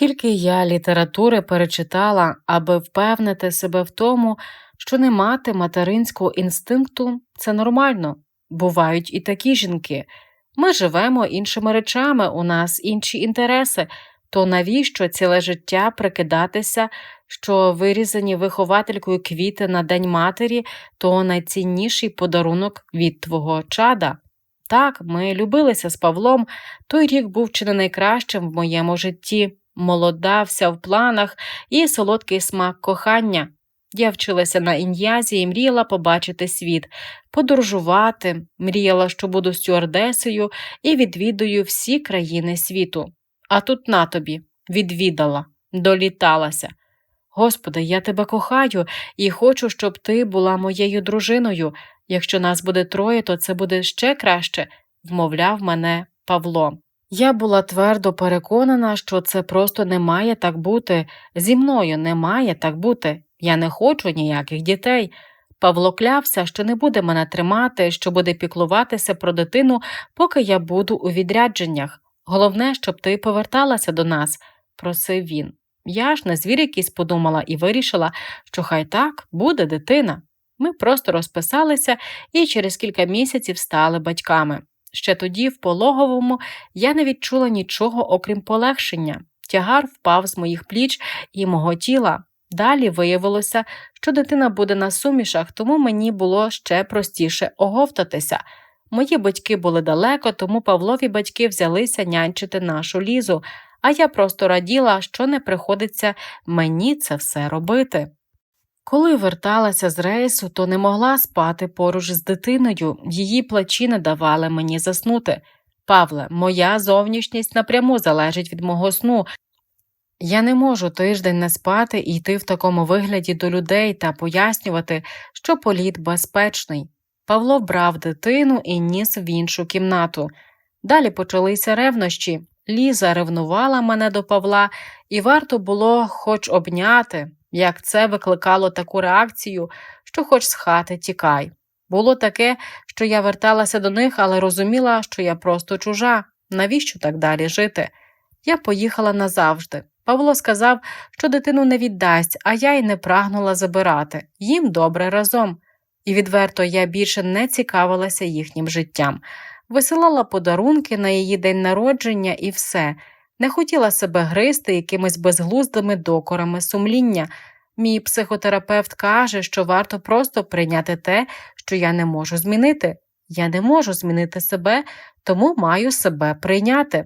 Скільки я літератури перечитала, аби впевнити себе в тому, що не мати материнського інстинкту це нормально. Бувають і такі жінки. Ми живемо іншими речами, у нас інші інтереси, то навіщо ціле життя прикидатися, що вирізані вихователькою квіти на День матері то найцінніший подарунок від твого чада? Так, ми любилися з Павлом, той рік був чи не найкращим в моєму житті, молода, вся в планах і солодкий смак кохання. Я вчилася на ін'язі і мріяла побачити світ, подорожувати, мріяла, що буду стюардесою і відвідую всі країни світу. А тут на тобі, відвідала, доліталася. Господи, я тебе кохаю і хочу, щоб ти була моєю дружиною. Якщо нас буде троє, то це буде ще краще, вмовляв мене Павло. Я була твердо переконана, що це просто не має так бути. Зі мною не має так бути. Я не хочу ніяких дітей. Павло клявся, що не буде мене тримати, що буде піклуватися про дитину, поки я буду у відрядженнях. Головне, щоб ти поверталася до нас, просив він. Я ж не звір якийсь подумала і вирішила, що хай так буде дитина. Ми просто розписалися і через кілька місяців стали батьками. Ще тоді, в пологовому, я не відчула нічого, окрім полегшення. Тягар впав з моїх пліч і мого тіла. Далі виявилося, що дитина буде на сумішах, тому мені було ще простіше оговтатися. Мої батьки були далеко, тому Павлові батьки взялися нянчити нашу лізу, а я просто раділа, що не приходиться мені це все робити. Коли верталася з рейсу, то не могла спати поруч з дитиною, її плачі не давали мені заснути. Павле, моя зовнішність напряму залежить від мого сну. Я не можу тиждень не спати і йти в такому вигляді до людей та пояснювати, що політ безпечний. Павло брав дитину і ніс в іншу кімнату. Далі почалися ревнощі. Ліза ревнувала мене до Павла, і варто було хоч обняти, як це викликало таку реакцію, що хоч з хати тікай. Було таке, що я верталася до них, але розуміла, що я просто чужа. Навіщо так далі жити? Я поїхала назавжди. Павло сказав, що дитину не віддасть, а я й не прагнула забирати. Їм добре разом. І відверто я більше не цікавилася їхнім життям. Висилала подарунки на її день народження і все, не хотіла себе гризти якимись безглуздими докорами сумління. Мій психотерапевт каже, що варто просто прийняти те, що я не можу змінити. Я не можу змінити себе, тому маю себе прийняти.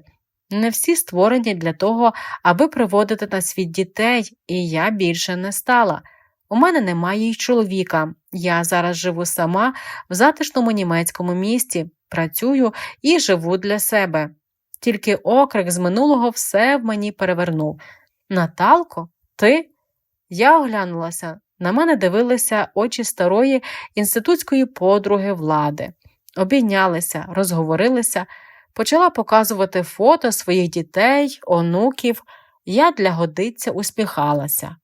Не всі створені для того, аби приводити на світ дітей, і я більше не стала. У мене немає й чоловіка. Я зараз живу сама в затишному німецькому місті, працюю і живу для себе. Тільки окрик з минулого все в мені перевернув. Наталко, ти? Я оглянулася. На мене дивилися очі старої інститутської подруги влади, обійнялися, розговорилися, почала показувати фото своїх дітей, онуків. Я для годиця усміхалася.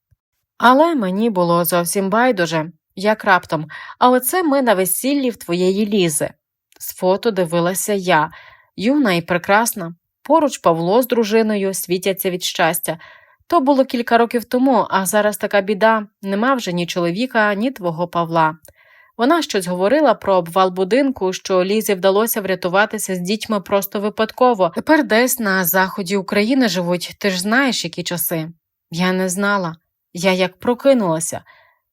Але мені було зовсім байдуже, як раптом, а оце ми на весіллі в твоєї лізи. З фото дивилася я, юна і прекрасна. Поруч Павло з дружиною світяться від щастя. То було кілька років тому, а зараз така біда нема вже ні чоловіка, ні твого Павла. Вона щось говорила про обвал будинку, що Лізі вдалося врятуватися з дітьми просто випадково. Тепер десь на заході України живуть, ти ж знаєш, які часи. Я не знала. Я як прокинулася.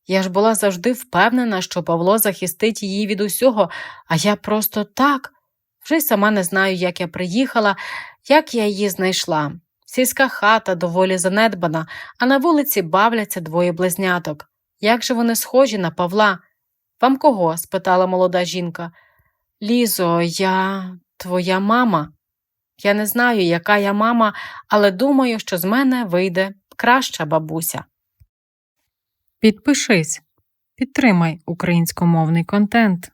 Я ж була завжди впевнена, що Павло захистить її від усього, а я просто так. Вже й сама не знаю, як я приїхала, як я її знайшла. Сільська хата доволі занедбана, а на вулиці бавляться двоє близняток. Як же вони схожі на Павла? Вам кого? спитала молода жінка. Лізо, я твоя мама. Я не знаю, яка я мама, але думаю, що з мене вийде краща бабуся. Підпишись, підтримай українськомовний контент.